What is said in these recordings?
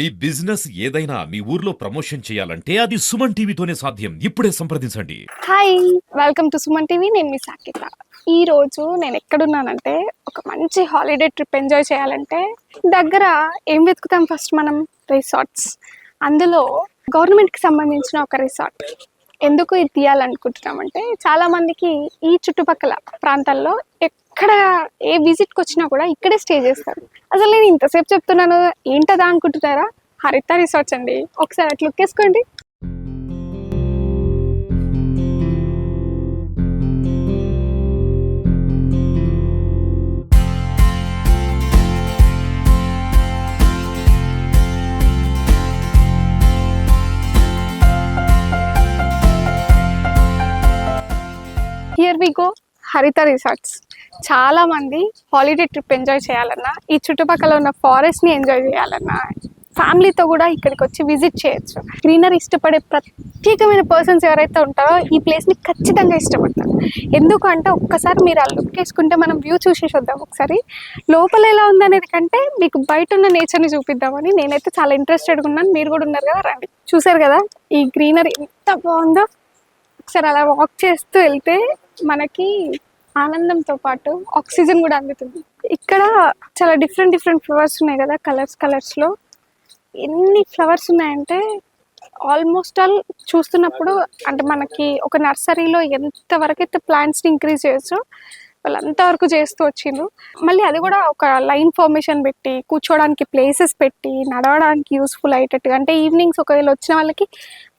మీ business ఏదైనా మీ ఊర్లో promotion చేయాలంటే అది సుమన్ టీవీతోనే సాధ్యం. ఇప్పుడే సంప్రదించండి. Hi welcome to Suman TV. నేను మీ సాకిత. ఈ రోజు నేను ఎక్కడున్నానంటే ఒక మంచి హాలిడే ట్రిప్ ఎంజాయ్ చేయాలంటే దగ్గర ఏం వెతుకుతాం ఫస్ట్ మనం? రిసార్ట్స్ అందులో గవర్నమెంట్కి సంబంధించిన ఒక రిసార్ట్ ఎందుకు ఇది తీయాలనుకుంటున్నామంటే చాలా మందికి ఈ చుట్టుపక్కల ప్రాంతాల్లో ఎక్కడ ఏ విజిట్కి వచ్చినా కూడా ఇక్కడే స్టే చేస్తారు. అసలు నేను ఇంతసేపు చెప్తున్నాను ఏంటదా అనుకుంటున్నారా? హరిత రిసార్ట్స్ అండి. ఒకసారి అట్లా look we go Haritha resorts చాలామంది హాలిడే ట్రిప్ ఎంజాయ్ చేయాలన్నా ఈ చుట్టుపక్కల ఉన్న ఫారెస్ట్ని ఎంజాయ్ చేయాలన్నా ఫ్యామిలీతో కూడా ఇక్కడికి వచ్చి విజిట్ చేయొచ్చు. గ్రీనరీ ఇష్టపడే ప్రత్యేకమైన పర్సన్స్ ఎవరైతే ఉంటారో ఈ ప్లేస్ని ఖచ్చితంగా ఇష్టపడతారు. ఎందుకంటే ఒక్కసారి మీరు ఆ లుక్ వేసుకుంటే మనం వ్యూ చూసేసి వద్దాం ఒకసారి. లోపల ఎలా ఉందనేది కంటే మీకు బయట ఉన్న నేచర్ని చూపిద్దామని నేనైతే చాలా ఇంట్రెస్టెడ్గా ఉన్నాను. మీరు కూడా ఉన్నారు కదా రండి. చూసారు కదా ఈ గ్రీనరీ ఎంత బాగుందో. ఒకసారి అలా వాక్ చేస్తూ వెళ్తే మనకి ఆనందంతో పాటు ఆక్సిజన్ కూడా అందుతుంది. ఇక్కడ చాలా డిఫరెంట్ డిఫరెంట్ ఫ్లవర్స్ ఉన్నాయి కదా కలర్స్ కలర్స్లో. ఎన్ని ఫ్లవర్స్ ఉన్నాయంటే ఆల్మోస్ట్ ఆల్ చూస్తున్నప్పుడు అంటే మనకి ఒక నర్సరీలో ఎంత వరకు అయితే ప్లాంట్స్ని ఇంక్రీజ్ చేయొచ్చు వాళ్ళు అంతవరకు చేస్తూ వచ్చిండ్రు. మళ్ళీ అది కూడా ఒక లైన్ ఫార్మేషన్ పెట్టి కూర్చోవడానికి ప్లేసెస్ పెట్టి నడవడానికి యూస్ఫుల్ అయ్యేటట్టుగా అంటే ఈవినింగ్స్ ఒకవేళ వచ్చిన వాళ్ళకి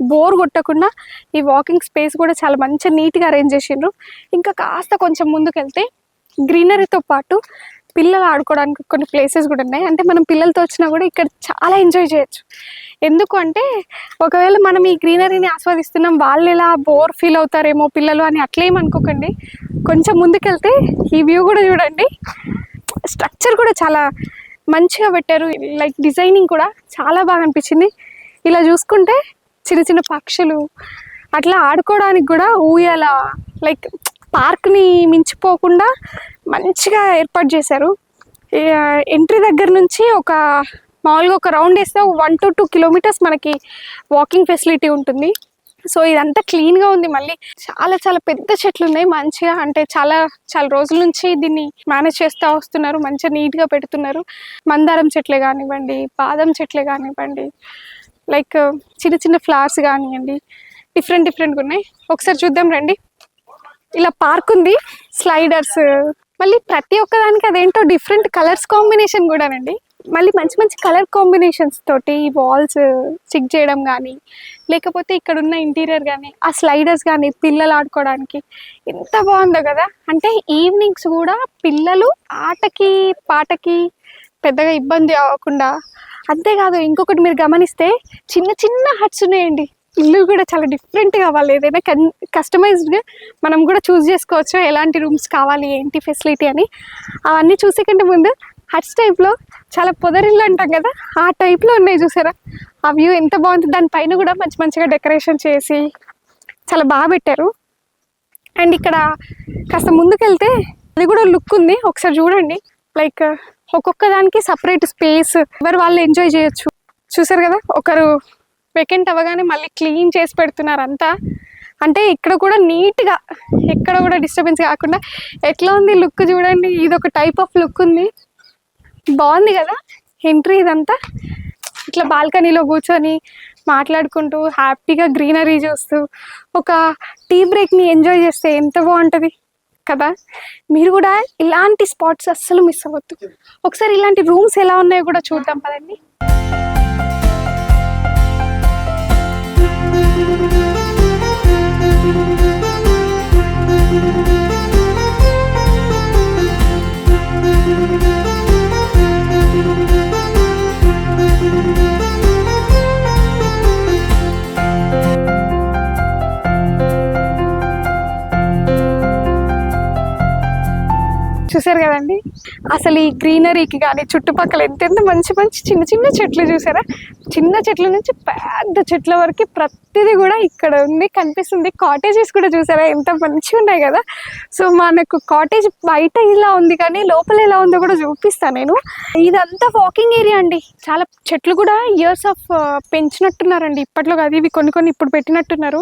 బోర్ కొట్టకుండా ఈ వాకింగ్ స్పేస్ కూడా చాలా మంచిగా నీట్గా అరేంజ్ చేసిండ్రు. ఇంకా కాస్త కొంచెం ముందుకెళ్తే గ్రీనరీతో పాటు పిల్లలు ఆడుకోవడానికి కొన్ని ప్లేసెస్ కూడా ఉన్నాయి. అంటే మనం పిల్లలతో వచ్చినా కూడా ఇక్కడ చాలా ఎంజాయ్ చేయొచ్చు. ఎందుకు అంటే ఒకవేళ మనం ఈ గ్రీనరీని ఆస్వాదిస్తున్నాం వాళ్ళు ఎలా బోర్ ఫీల్ అవుతారేమో పిల్లలు అని అట్లేం అనుకోకండి. కొంచెం ముందుకెళ్తే ఈ వ్యూ కూడా చూడండి. స్ట్రక్చర్ కూడా చాలా మంచిగా పెట్టారు. లైక్ డిజైనింగ్ కూడా చాలా బాగా అనిపించింది. ఇలా చూసుకుంటే చిన్న చిన్న పక్షులు అట్లా ఆడుకోవడానికి కూడా ఊయల లైక్ పార్క్ని మించిపోకుండా మంచిగా ఏర్పాటు చేశారు. ఎంట్రీ దగ్గర నుంచి ఒక మామూలుగా ఒక రౌండ్ వేస్తే one to two kilometres walking walking facility ఉంటుంది. సో ఇదంతా క్లీన్గా ఉంది. మళ్ళీ చాలా చాలా పెద్ద చెట్లు ఉన్నాయి. మంచిగా అంటే చాలా చాలా రోజుల నుంచి దీన్ని మేనేజ్ చేస్తూ వస్తున్నారు. మంచిగా నీట్గా పెడుతున్నారు. మందారం చెట్లే కానివ్వండి బాదం చెట్లే కానివ్వండి లైక్ చిన్న చిన్న ఫ్లవర్స్ కానివ్వండి డిఫరెంట్ డిఫరెంట్గా ఉన్నాయి. ఒకసారి చూద్దాం రండి. ఇలా పార్క్ ఉంది. స్లైడర్స్ మళ్ళీ ప్రతి ఒక్కదానికి అదేంటో డిఫరెంట్ కలర్స్ కాంబినేషన్ కూడానండి. మళ్ళీ మంచి మంచి కలర్ కాంబినేషన్స్ తోటి వాల్స్ స్టిక్ చేయడం కానీ లేకపోతే ఇక్కడ ఉన్న ఇంటీరియర్ కానీ ఆ స్లైడర్స్ కానీ పిల్లలు ఆడుకోవడానికి ఎంత బాగుందో కదా. అంటే ఈవినింగ్స్ కూడా పిల్లలు ఆటకి పాటకి పెద్దగా ఇబ్బంది అవ్వకుండా అంతేకాదు ఇంకొకటి మీరు గమనిస్తే చిన్న చిన్న హట్స్ ఉన్నాయండి. ఇల్లు కూడా చాలా డిఫరెంట్గా కావాలి ఏదైనా కన్ కస్టమైజ్డ్గా మనం కూడా చూస్ చేసుకోవచ్చు. ఎలాంటి రూమ్స్ కావాలి ఏంటి ఫెసిలిటీ అని. అవన్నీ చూసే కంటే ముందు హట్స్ టైప్లో చాలా పొదరిల్లు అంటాం కదా ఆ టైప్లో ఉన్నాయి చూసారా? ఆ వ్యూ ఎంత బాగుంది. దానిపైన కూడా మంచి మంచిగా డెకరేషన్ చేసి చాలా బాగా పెట్టారు. అండ్ ఇక్కడ కాస్త ముందుకెళ్తే అది కూడా లుక్ ఉంది. ఒకసారి చూడండి. లైక్ ఒక్కొక్క దానికి సపరేట్ స్పేస్ ఎవరు వాళ్ళు ఎంజాయ్ చేయొచ్చు. చూసారు కదా? ఒకరు వెకెంట్ అవ్వగానే మళ్ళీ క్లీన్ చేసి పెడుతున్నారు అంతా అంటే ఇక్కడ కూడా నీట్గా ఎక్కడ కూడా డిస్టర్బెన్స్ కాకుండా ఎట్లా ఉంది లుక్ చూడండి. ఇది ఒక టైప్ ఆఫ్ లుక్ ఉంది. బాగుంది కదా ఎంట్రీ ఇదంతా. ఇట్లా బాల్కనీలో కూర్చొని మాట్లాడుకుంటూ హ్యాపీగా గ్రీనరీ చూస్తూ ఒక టీ బ్రేక్ని ఎంజాయ్ చేస్తే ఎంత బాగుంటుంది కదా. మీరు కూడా ఇలాంటి స్పాట్స్ అస్సలు మిస్ అవ్వద్దు. ఒకసారి ఇలాంటి రూమ్స్ ఎలా ఉన్నాయో కూడా చూద్దాం కదండి చూసారు కదండి? అసలు ఈ గ్రీనరీకి కానీ చుట్టుపక్కల ఎంతెంత మంచి మంచి చిన్న చిన్న చెట్లు చూసారా? చిన్న చెట్ల నుంచి పెద్ద చెట్ల వరకు ప్రతిదీ కూడా ఇక్కడ ఉంది కనిపిస్తుంది. కాటేజెస్ కూడా చూసారా? ఎంత మంచిగా ఉన్నాయి కదా? సో మనకు కాటేజ్ బయట ఇలా ఉంది కానీ లోపల ఎలా ఉందో కూడా చూపిస్తాను నేను. ఇదంతా వాకింగ్ ఏరియా అండి. చాలా చెట్లు కూడా ఇయర్స్ ఆఫ్ uh, పెంచినట్టున్నారండి. ఇప్పట్లో కాదు ఇవి కొన్ని కొన్ని ఇప్పుడు పెట్టినట్టున్నారు.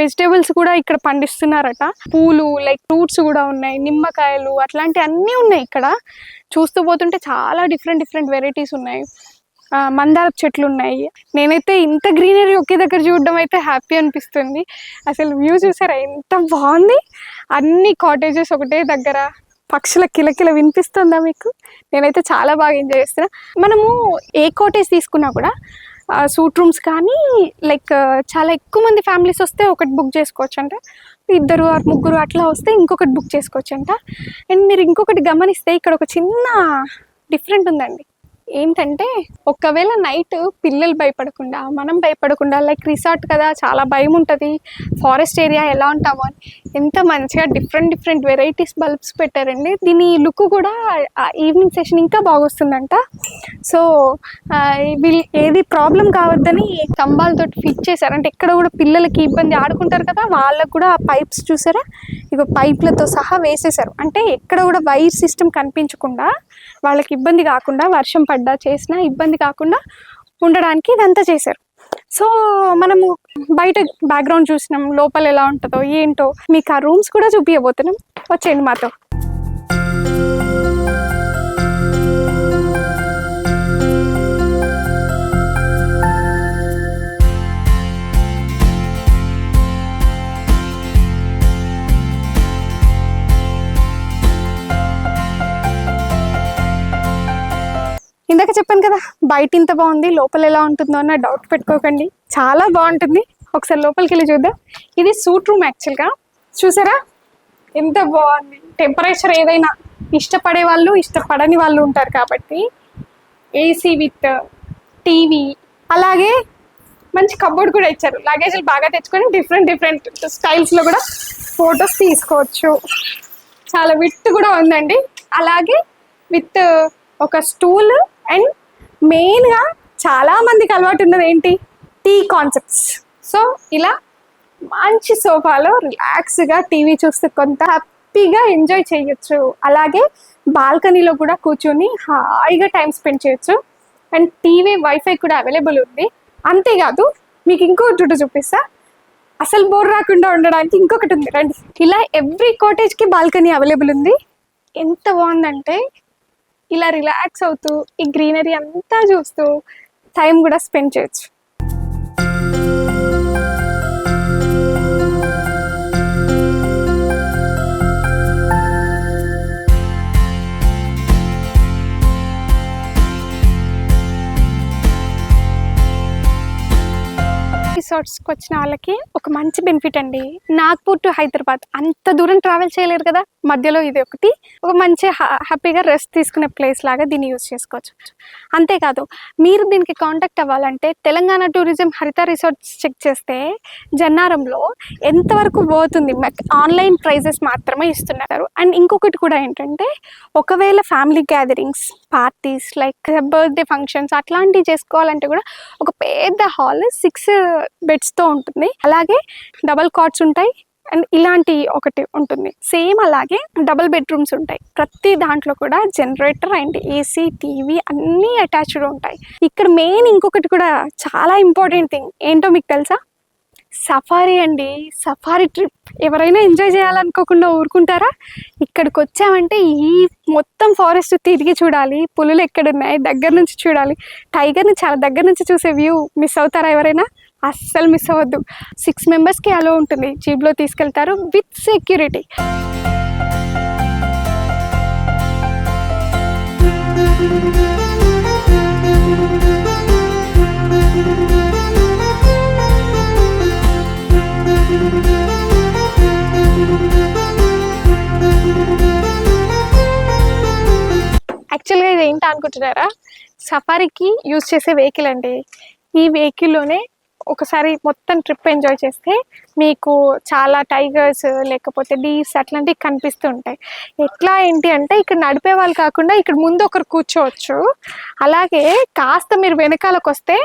వెజిటేబుల్స్ కూడా ఇక్కడ పండిస్తున్నారట. పూలు లైక్ ఫ్రూట్స్ కూడా ఉన్నాయి నిమ్మకాయలు అట్లాంటి అన్నీ ఉన్నాయి ఇక్కడ. చూస్తూ పోతుంటే చాలా డిఫరెంట్ డిఫరెంట్ వెరైటీస్ ఉన్నాయి. మందార చెట్లు ఉన్నాయి. నేనైతే ఇంత గ్రీనరీ ఒకే దగ్గర చూడడం అయితే హ్యాపీ అనిపిస్తుంది. అసలు వ్యూ చూసారా? ఎంత బాగుంది. అన్ని కాటేజెస్ ఒకటే దగ్గర. పక్షుల కిలకిల వినిపిస్తుందా మీకు? నేనైతే చాలా బాగా ఎంజాయ్ చేస్తున్నా. మనము ఏ కాటేజ్ తీసుకున్నా కూడా సూట్ రూమ్స్ కానీ లైక్ చాలా ఎక్కువ మంది ఫ్యామిలీస్ వస్తే ఒకటి బుక్ చేసుకోవచ్చు. అంటే ఇద్దరు ఆరు ముగ్గురు అట్లా వస్తే ఇంకొకటి బుక్ చేసుకోవచ్చు అంట అండ్ మీరు ఇంకొకటి గమనిస్తే ఇక్కడ ఒక చిన్న డిఫరెంట్ ఉందండి. ఏంటంటే ఒకవేళ నైట్ పిల్లలు భయపడకుండా మనం భయపడకుండా లైక్ రిసార్ట్ కదా చాలా భయం ఉంటుంది. ఫారెస్ట్ ఏరియా ఎలా ఉంటామో అని ఎంత మంచిగా డిఫరెంట్ డిఫరెంట్ వెరైటీస్ బల్బ్స్ పెట్టారండి. దీని లుక్ కూడా ఈవినింగ్ సెషన్ ఇంకా బాగొస్తుందంట. సో వీళ్ళు ఏది ప్రాబ్లం కావద్దని స్తంభాలతో ఫిట్ చేశారు. అంటే ఎక్కడ కూడా పిల్లలకి ఇబ్బంది ఆడుకుంటారు కదా వాళ్ళకు కూడా ఆ పైప్స్ చూసారా? ఇక పైప్లతో సహా వేసేసారు అంటే ఎక్కడ కూడా వైర్ సిస్టమ్ కనిపించకుండా వాళ్ళకి ఇబ్బంది కాకుండా వర్షం పడ్డా చేసినా ఇబ్బంది కాకుండా ఉండడానికి ఇదంతా చేశారు. సో మనము బయట బ్యాక్గ్రౌండ్ చూసినాం లోపల ఎలా ఉంటుందో ఏంటో మీకు ఆ రూమ్స్ కూడా చూపించబోతున్నాం వచ్చేయండి మాతో. ఇందాక చెప్పాను కదా బయట ఇంత బాగుంది లోపల ఎలా ఉంటుందో అన్న డౌట్ పెట్టుకోకండి. చాలా బాగుంటుంది. ఒకసారి లోపలికి వెళ్ళి చూద్దాం. ఇది సూట్ రూమ్ యాక్చువల్గా చూసారా? ఎంత బాగుంది. టెంపరేచర్ ఏదైనా ఇష్టపడే వాళ్ళు ఇష్టపడని వాళ్ళు ఉంటారు కాబట్టి ఏసీ విత్ టీవీ అలాగే మంచి కబోర్డ్ కూడా ఇచ్చారు. లగేజ్లు బాగా తెచ్చుకొని డిఫరెంట్ డిఫరెంట్ స్టైల్స్లో కూడా ఫొటోస్ తీసుకోవచ్చు. చాలా విత్ కూడా ఉందండి. అలాగే విత్ ఒక స్టూల్ అండ్ మెయిన్గా చాలా మందికి అలవాటు ఉన్నది ఏంటి? టీ కాన్సెప్ట్స్ సో ఇలా మంచి సోఫాలో రిలాక్స్గా టీవీ చూస్తూ కొంత హ్యాపీగా ఎంజాయ్ చేయొచ్చు. అలాగే బాల్కనీలో కూడా కూర్చొని హాయిగా టైం స్పెండ్ చేయొచ్చు. అండ్ టీవీ వైఫై కూడా అవైలబుల్ ఉంది. అంతేకాదు మీకు ఇంకో జుట్టు చూపిస్తా. అసలు బోర్ రాకుండా ఉండడానికి ఇంకొకటి ఉంది. రండి. ఇలా ఎవ్రీ కాటేజ్కి బాల్కనీ అవైలబుల్ ఉంది. ఎంత బాగుందంటే ఇలా రిలాక్స్ అవుతూ ఈ గ్రీనరీ అంతా చూస్తూ టైం కూడా స్పెండ్ చేయొచ్చు. రిసార్ట్స్కి వచ్చిన వాళ్ళకి ఒక మంచి బెనిఫిట్ అండి. నాగ్పూర్ టు హైదరాబాద్ అంత దూరం ట్రావెల్ చేయలేరు కదా? మధ్యలో ఇది ఒకటి. ఒక మంచి హా- హ్యాపీగా రెస్ట్ తీసుకునే ప్లేస్ లాగా దీన్ని యూజ్ చేసుకోవచ్చు. అంతేకాదు మీరు దీనికి కాంటాక్ట్ అవ్వాలంటే Telangana tourism Haritha resorts check చేస్తే జన్నారంలో ఎంతవరకు పోతుంది? ఆన్లైన్ ప్రైజెస్ మాత్రమే ఇస్తున్నారు. అండ్ ఇంకొకటి కూడా ఏంటంటే ఒకవేళ family gatherings parties like birthday functions అట్లాంటివి చేసుకోవాలంటే కూడా ఒక పెద్ద హాల్ సిక్స్ బెడ్స్తో ఉంటుంది. అలాగే డబల్ కాట్స్ ఉంటాయి. అండ్ ఇలాంటి ఒకటి ఉంటుంది. సేమ్ అలాగే డబుల్ బెడ్రూమ్స్ ఉంటాయి. ప్రతి దాంట్లో కూడా జనరేటర్ అండ్ ఏసీ టీవీ అన్నీ అటాచ్డ్ ఉంటాయి. ఇక్కడ మెయిన్ ఇంకొకటి కూడా చాలా ఇంపార్టెంట్ థింగ్ ఏంటో మీకు తెలుసా? సఫారీ అండి. సఫారీ ట్రిప్ ఎవరైనా ఎంజాయ్ చేయాలనుకోకుండా ఊరుకుంటారా? ఇక్కడికి వచ్చామంటే ఈ మొత్తం ఫారెస్ట్ తిరిగి చూడాలి. పులులు ఎక్కడున్నాయి? దగ్గర నుంచి చూడాలి. టైగర్ని చాలా దగ్గర నుంచి చూసే వ్యూ మిస్ అవుతారా ఎవరైనా? అస్సలు మిస్ అవ్వద్దు. సిక్స్ మెంబర్స్కి అలో ఉంటుంది. జీప్లో తీసుకెళ్తారు విత్ సెక్యూరిటీ యాక్చువల్గా ఇది ఏంటి అనుకుంటున్నారా? సఫారీకి యూజ్ చేసే వెహికల్ అండి. ఈ వెహికల్లోనే ఒకసారి మొత్తం ట్రిప్ ఎంజాయ్ చేస్తే మీకు చాలా టైగర్స్ లేకపోతే డీర్స్ అట్లాంటివి కనిపిస్తూ ఉంటాయి ఎట్లా ఏంటి అంటే ఇక్కడ నడిపే వాళ్ళు కాకుండా ఇక్కడ ముందు ఒకరు కూర్చోవచ్చు. అలాగే కాస్త మీరు వెనకాలకు వస్తే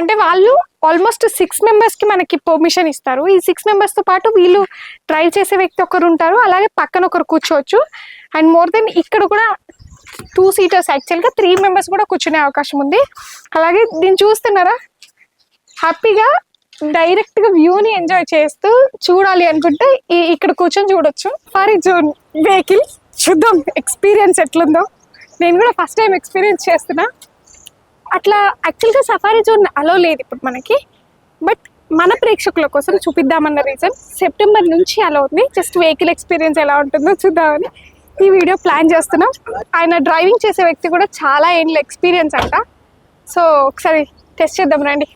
అంటే వాళ్ళు ఆల్మోస్ట్ సిక్స్ మెంబర్స్కి మనకి పర్మిషన్ ఇస్తారు. ఈ సిక్స్ మెంబర్స్తో పాటు వీళ్ళు డ్రైవ్ చేసే వ్యక్తి ఒకరు ఉంటారు. అలాగే పక్కన ఒకరు కూర్చోవచ్చు. అండ్ మోర్ దెన్ ఇక్కడ కూడా టూ సీటర్స్ యాక్చువల్గా త్రీ మెంబర్స్ కూడా కూర్చునే అవకాశం ఉంది. అలాగే దీన్ని చూస్తున్నారా? హ్యాపీగా డైరెక్ట్గా వ్యూని ఎంజాయ్ చేస్తూ చూడాలి అనుకుంటే ఈ ఇక్కడ కూర్చొని చూడొచ్చు. For zone vehicle. చూద్దాం ఎక్స్పీరియన్స్ ఎట్లుందో. నేను కూడా ఫస్ట్ టైం ఎక్స్పీరియన్స్ చేస్తున్నా. అట్లా యాక్చువల్గా సఫారీ జోన్ అలో లేదు ఇప్పుడు మనకి. బట్ మన ప్రేక్షకుల కోసం చూపిద్దామన్న రీజన్ సెప్టెంబర్ నుంచి అలా ఉంది. జస్ట్ వెహికల్ ఎక్స్పీరియన్స్ ఎలా ఉంటుందో చూద్దామని ఈ వీడియో ప్లాన్ చేస్తున్నాం. ఆయన డ్రైవింగ్ చేసే వ్యక్తి కూడా చాలా ఏండ్ల ఎక్స్పీరియన్స్ అంట. సో ఒకసారి టెస్ట్ చేద్దాం రండి.